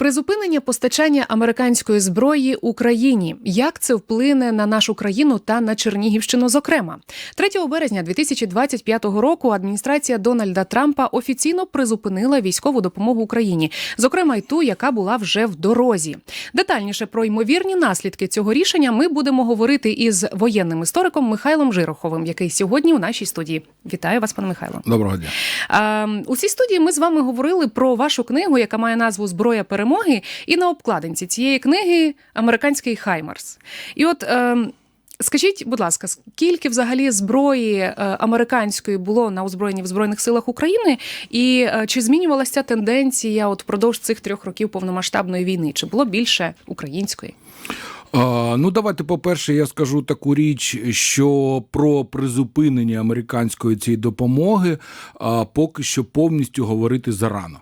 Призупинення постачання американської зброї Україні. Як це вплине на нашу країну та на Чернігівщину? Зокрема, 3 березня 2025 року адміністрація Дональда Трампа офіційно призупинила військову допомогу Україні, зокрема й ту, яка була вже в дорозі. Детальніше про ймовірні наслідки цього рішення ми будемо говорити із воєнним істориком Михайлом Жироховим, який сьогодні у нашій студії. Вітаю вас, пане Михайло. Доброго дня. А, у цій студії ми з вами говорили про вашу книгу, яка має назву Зброя перемоги. І на обкладинці цієї книги американський Хаймарс. І от. Е, Скажіть, будь ласка, скільки взагалі зброї е, американської було на озброєнні в збройних силах України, і е, чи змінювалася тенденція от впродовж цих трьох років повномасштабної війни? Чи було більше української? А, ну, давайте, по-перше, я скажу таку річ, що про призупинення американської цієї допомоги а, поки що повністю говорити зарано.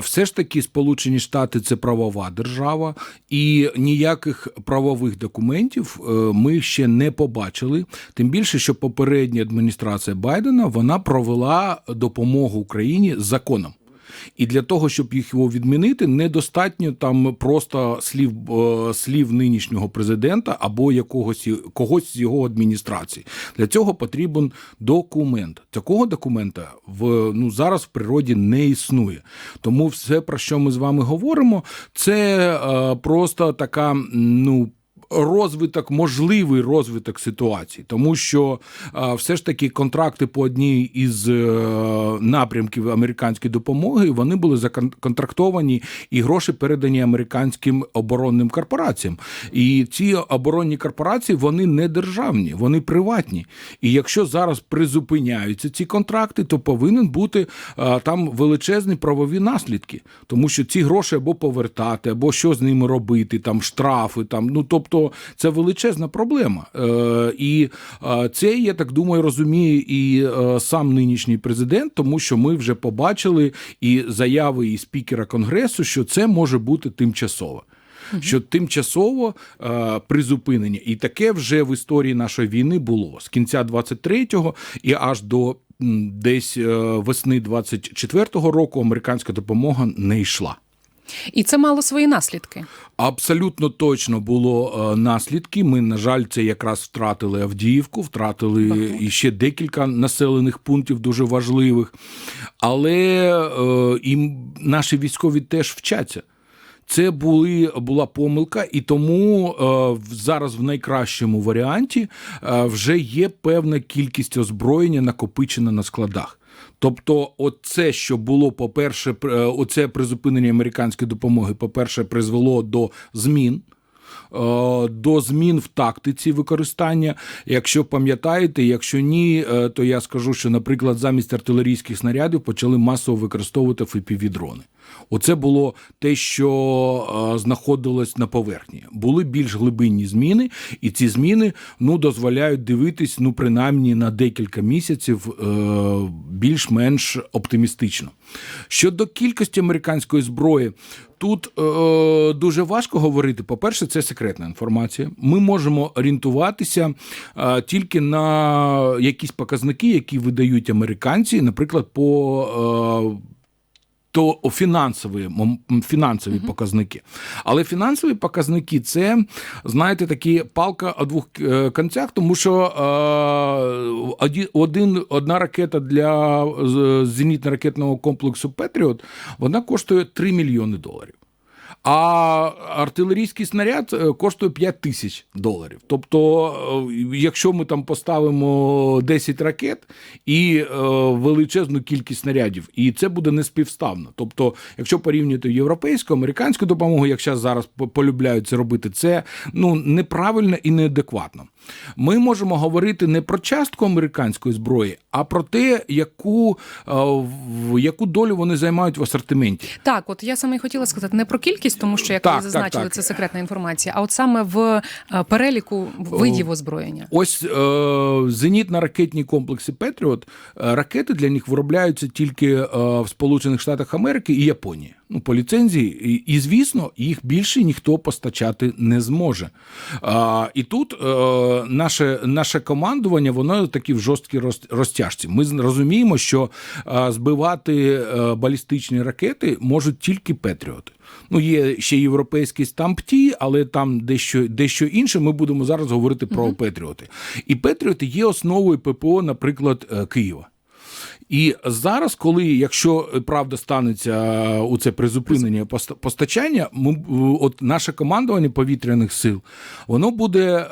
Все ж таки, Сполучені Штати це правова держава, і ніяких правових документів е, ми ще не побачили. Тим більше, що попередня адміністрація Байдена вона провела допомогу Україні законом. І для того, щоб їх його відмінити, недостатньо там просто слів е, слів нинішнього президента або якогось когось з його адміністрації. Для цього потрібен документ. Такого документа в ну зараз в природі не існує. Тому все, про що ми з вами говоримо, це е, просто така ну розвиток, можливий розвиток ситуації, тому що все ж таки контракти по одній із е, напрямків американської допомоги вони були законтрактовані і гроші передані американським оборонним корпораціям. І ці оборонні корпорації вони не державні, вони приватні. І якщо зараз призупиняються ці контракти, то повинен бути там величезні правові наслідки, тому що ці гроші або повертати, або що з ними робити, там штрафи, там ну тобто. Тобто це величезна проблема. Е, і е, це, я так думаю, розуміє і е, сам нинішній президент, тому що ми вже побачили і заяви і спікера конгресу, що це може бути тимчасово. Що тимчасово е, призупинення, і таке вже в історії нашої війни було з кінця 23-го і аж до десь весни 24-го року американська допомога не йшла. І це мало свої наслідки. Абсолютно точно було е, наслідки. Ми, на жаль, це якраз втратили Авдіївку, втратили і ще декілька населених пунктів дуже важливих. Але е, і наші військові теж вчаться. Це були була помилка, і тому е, зараз в найкращому варіанті е, вже є певна кількість озброєння накопичена на складах. Тобто, оце, що було, по-перше, е, оце призупинення американської допомоги, по-перше, призвело до змін. Е, до змін в тактиці використання. Якщо пам'ятаєте, якщо ні, е, то я скажу, що, наприклад, замість артилерійських снарядів почали масово використовувати ФПВ-дрони. Оце було те, що знаходилось на поверхні. Були більш глибинні зміни, і ці зміни ну дозволяють дивитись, ну принаймні на декілька місяців е, більш-менш оптимістично. Щодо кількості американської зброї, тут е, дуже важко говорити. По-перше, це секретна інформація. Ми можемо орієнтуватися е, тільки на якісь показники, які видають американці, наприклад, по. Е, то фінансові фінансові показники. Але фінансові показники це, знаєте, такі палка о двох кінцях. концях, тому що е, один, одна ракета для зенітно-ракетного комплексу Петріот вона коштує 3 мільйони доларів. А артилерійський снаряд е, коштує 5 тисяч доларів. Тобто, е, якщо ми там поставимо 10 ракет і е, величезну кількість снарядів, і це буде неспівставно. Тобто, якщо порівнювати європейську, американську допомогу, якщо зараз полюбляють це робити, це ну неправильно і неадекватно. Ми можемо говорити не про частку американської зброї, а про те, яку яку долю вони займають в асортименті. Так, от я саме і хотіла сказати не про кількість, тому що як так, ви зазначили, так, так. це секретна інформація, а от саме в е, переліку видів озброєння. Ось е, зенітно-ракетні комплекси Петріот ракети для них виробляються тільки е, в Сполучених Штатах Америки і Японії. Ну, по ліцензії, і, і звісно, їх більше ніхто постачати не зможе. А, і тут е, наше, наше командування, воно такі в жорсткій роз- розтяжці. Ми розуміємо, що е, збивати е, балістичні ракети можуть тільки Петріоти. Ну, є ще європейські стампті, але там дещо, дещо інше. Ми будемо зараз говорити про Петріоти. І Петріоти є основою ППО, наприклад, Києва. І зараз, коли, якщо е, правда станеться е, у це призупинення постачання, ми, е, от наше командування повітряних сил, воно буде, е,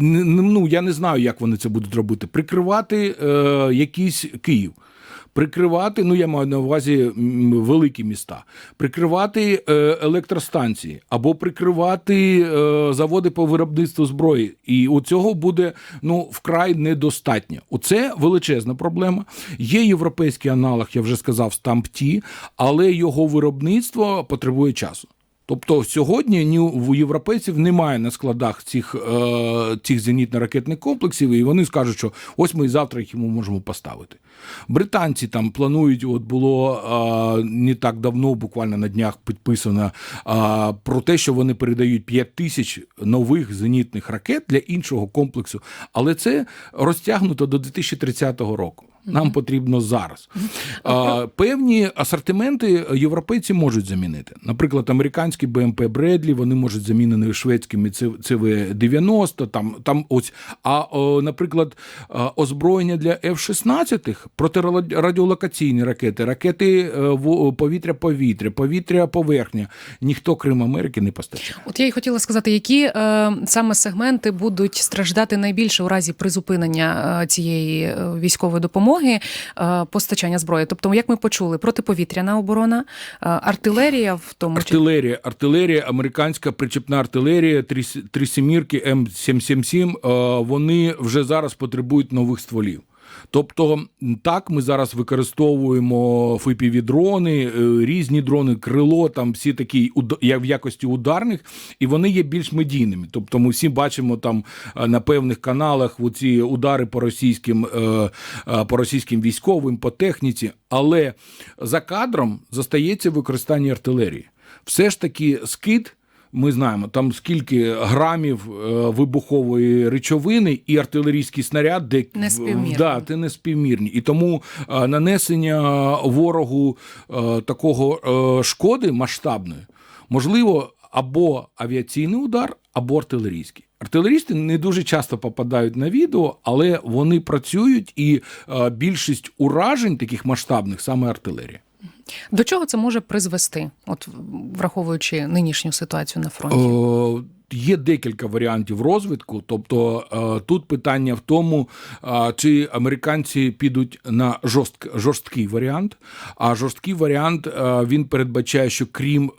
ну я не знаю, як вони це будуть робити, прикривати е, якийсь Київ. Прикривати, ну я маю на увазі великі міста, прикривати е, електростанції або прикривати е, заводи по виробництву зброї. І у цього буде ну вкрай недостатньо. Оце величезна проблема. Є європейський аналог, я вже сказав, стампті, але його виробництво потребує часу. Тобто сьогодні ні у європейців немає на складах цих, е, цих зенітно-ракетних комплексів, і вони скажуть, що ось ми завтра їх йому можемо поставити. Британці там планують, от було е, не так давно, буквально на днях підписано е, про те, що вони передають 5 тисяч нових зенітних ракет для іншого комплексу, але це розтягнуто до 2030 року. Нам потрібно зараз. А, певні асортименти європейці можуть замінити. Наприклад, американські БМП Бредлі, вони можуть замінені шведськими ЦВ-90. Там, там ось. А, о, наприклад, озброєння для F-16, протирадіолокаційні ракети, ракети е, повітря-повітря, повітря-поверхня. Ніхто, крім Америки, не постачає. От я й хотіла сказати, які е, саме сегменти будуть страждати найбільше у разі призупинення е, цієї е, військової допомоги, е, постачання зброї. Тобто, як ми почули, протиповітряна оборона, е, артилерія, в тому. Артилерія, артилерія, американська причепна артилерія, три, с- три сімірки М777, е, вони вже зараз потребують нових стволів. Тобто, так, ми зараз використовуємо fpv дрони, е, різні дрони, крило, там всі такі в якості ударних, і вони є більш медійними. Тобто, ми всі бачимо там е, на певних каналах ці удари по російським, е, по російським військовим, по техніці, але за кадром застається використання артилерії. Все ж таки, скид. Ми знаємо там скільки грамів е, вибухової речовини і артилерійський снаряд, де да, це не співмірні. І тому е, нанесення ворогу е, такого шкоди масштабної можливо або авіаційний удар, або артилерійський. Артилерісти не дуже часто попадають на відео, але вони працюють, і більшість уражень таких масштабних саме артилерія. До чого це може призвести, от враховуючи нинішню ситуацію на фронті? Е, Є декілька варіантів розвитку. Тобто е, тут питання в тому, е, чи американці підуть на жорстк, жорсткий варіант. А жорсткий варіант він передбачає, що крім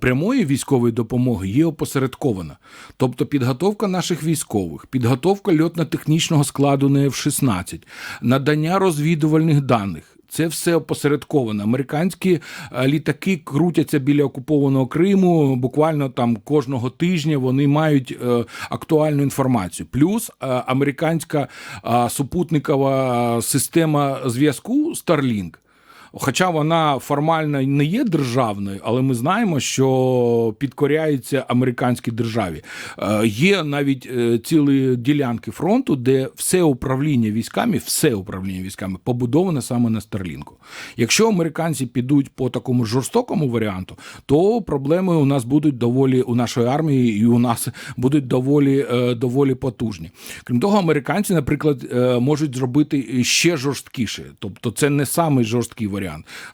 прямої військової допомоги є опосередкована. Тобто підготовка наших військових, підготовка льотно-технічного складу на F-16, надання розвідувальних даних. Це все опосередковано. Американські е, літаки крутяться біля окупованого Криму. Буквально там кожного тижня вони мають е, актуальну інформацію. Плюс е, американська супутникова система зв'язку Starlink. Хоча вона формально не є державною, але ми знаємо, що підкоряється американській державі. Е, Є навіть е, цілі ділянки фронту, де все управління військами, все управління військами побудоване саме на Старлінку. Якщо американці підуть по такому жорстокому варіанту, то проблеми у нас будуть доволі у нашої армії і у нас будуть доволі, е, доволі потужні. Крім того, американці, наприклад, можуть зробити ще жорсткіше. Тобто, це не самий жорсткий варіант.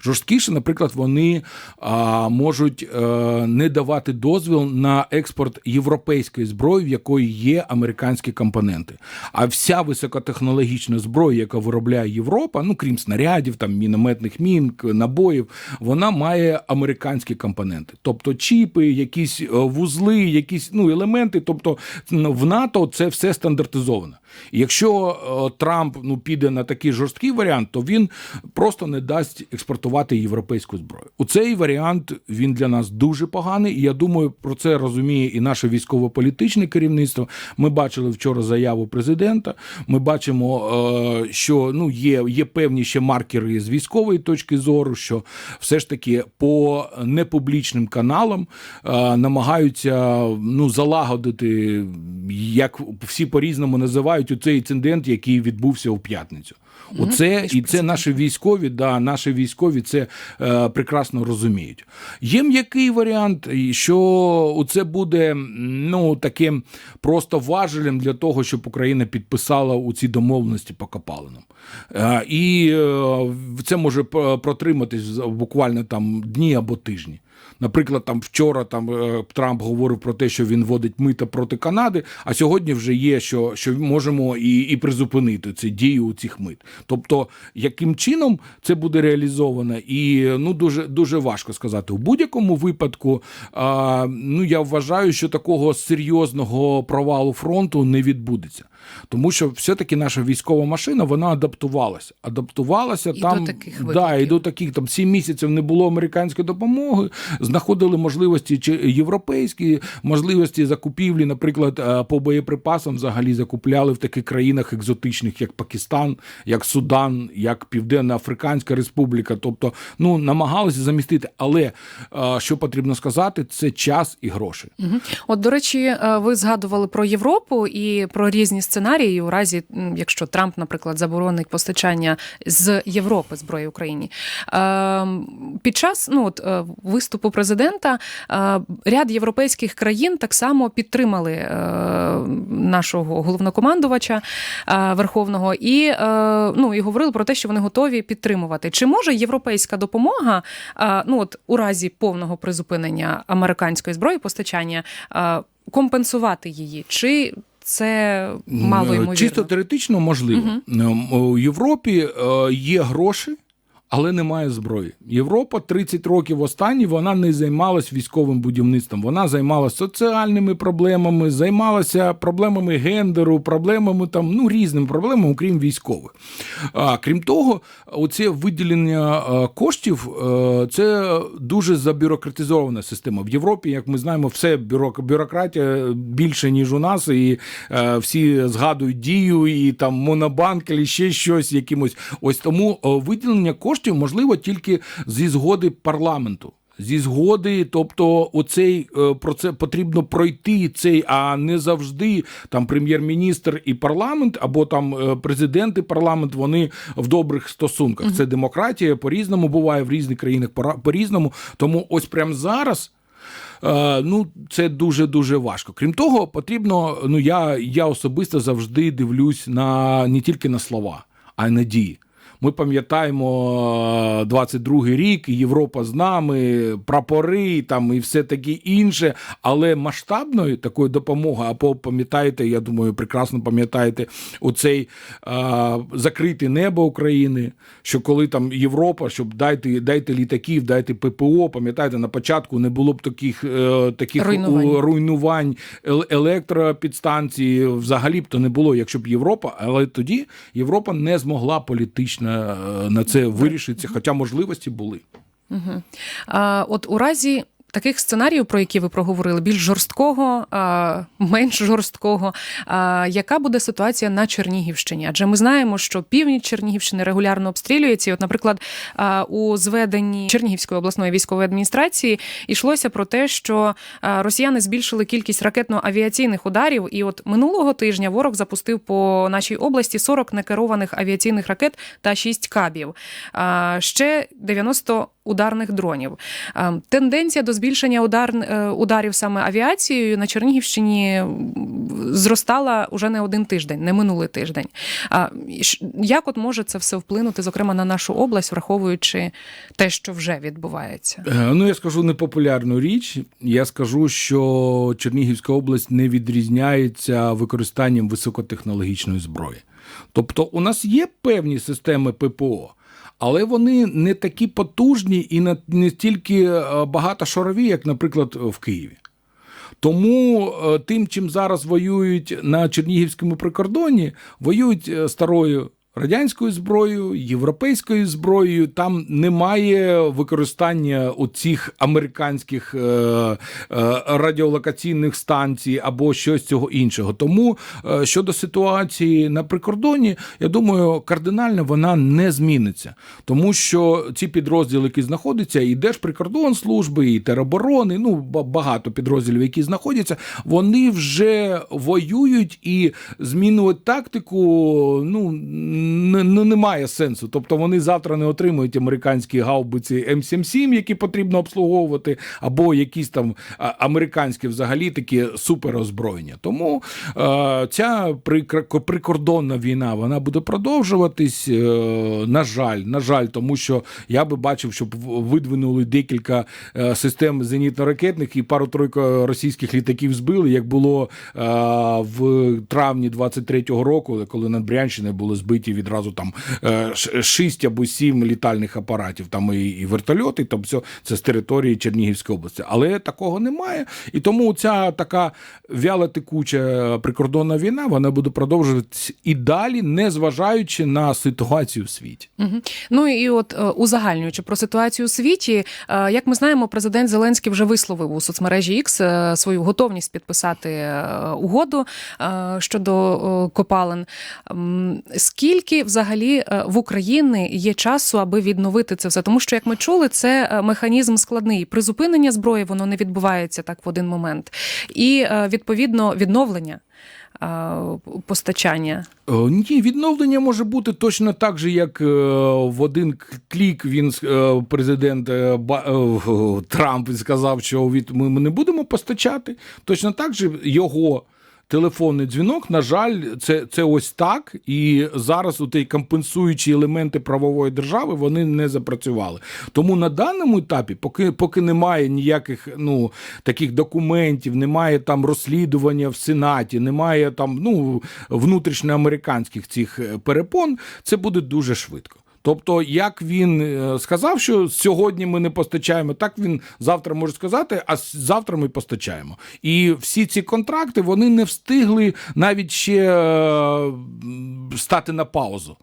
Жорсткіше, наприклад, вони а, можуть е, не давати дозвіл на експорт європейської зброї, в якої є американські компоненти. А вся високотехнологічна зброя, яка виробляє Європа, ну крім снарядів, там мінометних мін, набоїв, вона має американські компоненти, тобто чіпи, якісь е, вузли, якісь ну елементи. Тобто в НАТО це все стандартизовано. Якщо е, Трамп ну піде на такий жорсткий варіант, то він просто не дасть можливість експортувати європейську зброю. У цей варіант він для нас дуже поганий. І я думаю, про це розуміє і наше військово-політичне керівництво. Ми бачили вчора заяву президента. Ми бачимо, е, що ну є, є певні ще маркери з військової точки зору, що все ж таки по непублічним каналам е, намагаються ну залагодити, як всі по-різному називають у цей інцидент, який відбувся у п'ятницю. Оце і це наші військові, да, наші військові це е, прекрасно розуміють. Є м'який варіант, що це буде ну таким просто важелем для того, щоб Україна підписала у ці домовленості по копалинам. Е, і е, це може протриматись буквально там дні або тижні. Наприклад, там вчора там е, Трамп говорив про те, що він вводить мита проти Канади, а сьогодні вже є, що, що можемо і, і призупинити ці дію у цих мит. Тобто, яким чином це буде реалізовано, і ну дуже дуже важко сказати. У будь-якому випадку, а, ну я вважаю, що такого серйозного провалу фронту не відбудеться. Тому що все-таки наша військова машина вона адаптувалася. Адаптувалася І там до таких да, і до таких там сім місяців не було американської допомоги. Знаходили можливості чи європейські можливості закупівлі, наприклад, е, по боєприпасам взагалі закупляли в таких країнах екзотичних, як Пакистан, як Судан, як Південна Африканська Республіка. Тобто, ну намагалися замістити. Але е, що потрібно сказати, це час і гроші. От, до речі, е, ви згадували про Європу і про різні сценарії у разі, якщо Трамп, наприклад, заборонить постачання з Європи зброї Україні. Ем, Під час ну, от, е, виступу президента е, ряд європейських країн так само підтримали е, нашого головнокомандувача Верховного і, ну, і говорили про те, що вони готові підтримувати. Чи може європейська допомога ну, от, у разі повного призупинення американської зброї постачання компенсувати її? Чи це мало ймовірно? Чисто теоретично можливо. Угу. У Європі е, є гроші. Але немає зброї. Європа 30 років останні вона не займалась військовим будівництвом. Вона займалася соціальними проблемами, займалася проблемами гендеру, проблемами там ну різними проблемами, окрім військових. А крім того, оце виділення е, коштів е, це дуже забюрократизована система. В Європі, як ми знаємо, все бюрок- бюрократія більше ніж у нас, і е, всі згадують дію, і там монобанк, і ще щось якимось. Ось тому виділення коштів можливо тільки зі згоди парламенту. Зі згоди, тобто оцей е, про це потрібно пройти цей, а не завжди там прем'єр-міністр і парламент, або там е, президент і парламент, вони в добрих стосунках. Це демократія по-різному буває в різних країнах пора- по-різному. Тому ось прямо зараз. Е, Ну, це дуже дуже важко. Крім того, потрібно. Ну я, я особисто завжди дивлюсь на не тільки на слова, а й на дії. Ми пам'ятаємо е, 22-й рік, і Європа з нами, прапори там і все таке інше. Але масштабної такої допомоги, або пам'ятаєте, я думаю, прекрасно пам'ятаєте оцей е, закрите небо України. Що коли там Європа, щоб дайте, дайте літаків, дайте ППО, пам'ятаєте, на початку не було б таких, е, таких Руйнувань. руйнувань ел- електропідстанцій взагалі б то не було, якщо б Європа, але тоді Європа не змогла політично е, на це вирішиться, хоча можливості були. А, от у разі таких сценаріїв, про які ви проговорили, більш жорсткого, менш жорсткого, яка буде ситуація на Чернігівщині? Адже ми знаємо, що північ Чернігівщини регулярно обстрілюється. І, от, наприклад, у зведенні Чернігівської обласної військової адміністрації йшлося про те, що росіяни збільшили кількість ракетно-авіаційних ударів. І от минулого тижня ворог запустив по нашій області 40 некерованих авіаційних ракет та 6 кабів. Ще 90 ударних дронів. Тенденція до збільшення удар, е, ударів саме авіацією на Чернігівщині зростала уже не один тиждень, не минулий тиждень. Як от може це все вплинути, зокрема, на нашу область, враховуючи те, що вже відбувається? Е, Ну, я скажу непопулярну річ. Я скажу, що Чернігівська область не відрізняється використанням високотехнологічної зброї. Тобто, у нас є певні системи ППО. Але вони не такі потужні і не, стільки е, багатошарові, як, наприклад, в Києві. Тому е, тим, чим зараз воюють на Чернігівському прикордоні, воюють е, старою радянською зброєю, європейською зброєю. Там немає використання оцих американських е, е, радіолокаційних станцій або щось цього іншого. Тому е, щодо ситуації на прикордоні, я думаю, кардинально вона не зміниться, тому що ці підрозділи, які знаходяться, і Держприкордонслужби, і тероборони, ну багато підрозділів, які знаходяться, вони вже воюють і змінювати тактику. Ну не, не- немає сенсу. Тобто вони завтра не отримують американські гаубиці М77, які потрібно обслуговувати, або якісь там американські взагалі такі суперозброєння. Тому е, ця прикордонна війна вона буде продовжуватись. Е, на жаль, на жаль, тому що я би бачив, щоб видвинули декілька е, систем зенітно-ракетних і пару-тройку російських літаків збили, як було е, в травні 23-го року, коли над Брянщиною були збиті відразу там е, шість або сім літальних апаратів, там і, і вертольоти, там все це з території Чернігівської області. Але такого немає. І тому ця така вяло текуча прикордонна війна вона буде продовжуватися і далі, не зважаючи на ситуацію в світі. Мгм. Ну і от е, узагальнюючи про ситуацію у світі, е, як ми знаємо, президент Зеленський вже висловив у соцмережі X свою готовність підписати угоду щодо копалин. М, Скільки взагалі е, в Україні є часу, аби відновити це все? Тому що, як ми чули, це е, механізм складний. Призупинення зброї воно не відбувається так в один момент, і е, відповідно відновлення. Постачання Ні, відновлення може бути точно так же, як в один клік він президент Трамп сказав, що від ми не будемо постачати. Точно так же його. Телефонний дзвінок, на жаль, це, це ось так. І зараз у ті компенсуючі елементи правової держави вони не запрацювали. Тому на даному етапі, поки, поки немає ніяких ну, таких документів, немає там розслідування в Сенаті, немає там ну, внутрішньоамериканських цих е, перепон, це буде дуже швидко. Тобто, як він е, сказав, що сьогодні ми не постачаємо, так він завтра може сказати, а завтра ми постачаємо. І всі ці контракти вони не встигли навіть ще е, стати на паузу.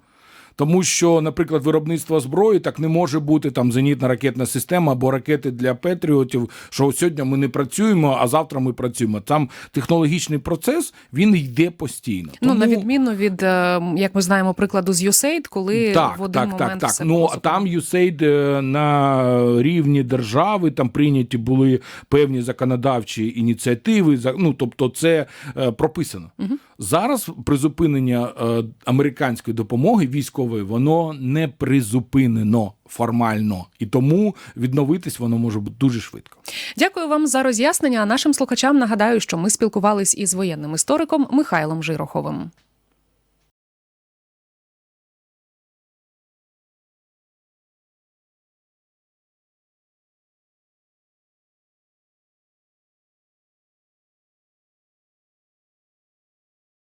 Тому що, наприклад, виробництво зброї так не може бути там зенітна ракетна система або ракети для Петріотів, що сьогодні ми не працюємо, а завтра ми працюємо. Там технологічний процес він йде постійно. ну на відміну від е, як ми знаємо прикладу з USAID, коли так, в один так, момент так, так. все Ну а там USAID е, на рівні держави там прийняті були певні законодавчі ініціативи. Ну тобто, це е, прописано. Зараз призупинення е, американської допомоги військової воно не призупинено формально, і тому відновитись воно може бути дуже швидко. Дякую вам за роз'яснення. А нашим слухачам нагадаю, що ми спілкувались із воєнним істориком Михайлом Жироховим.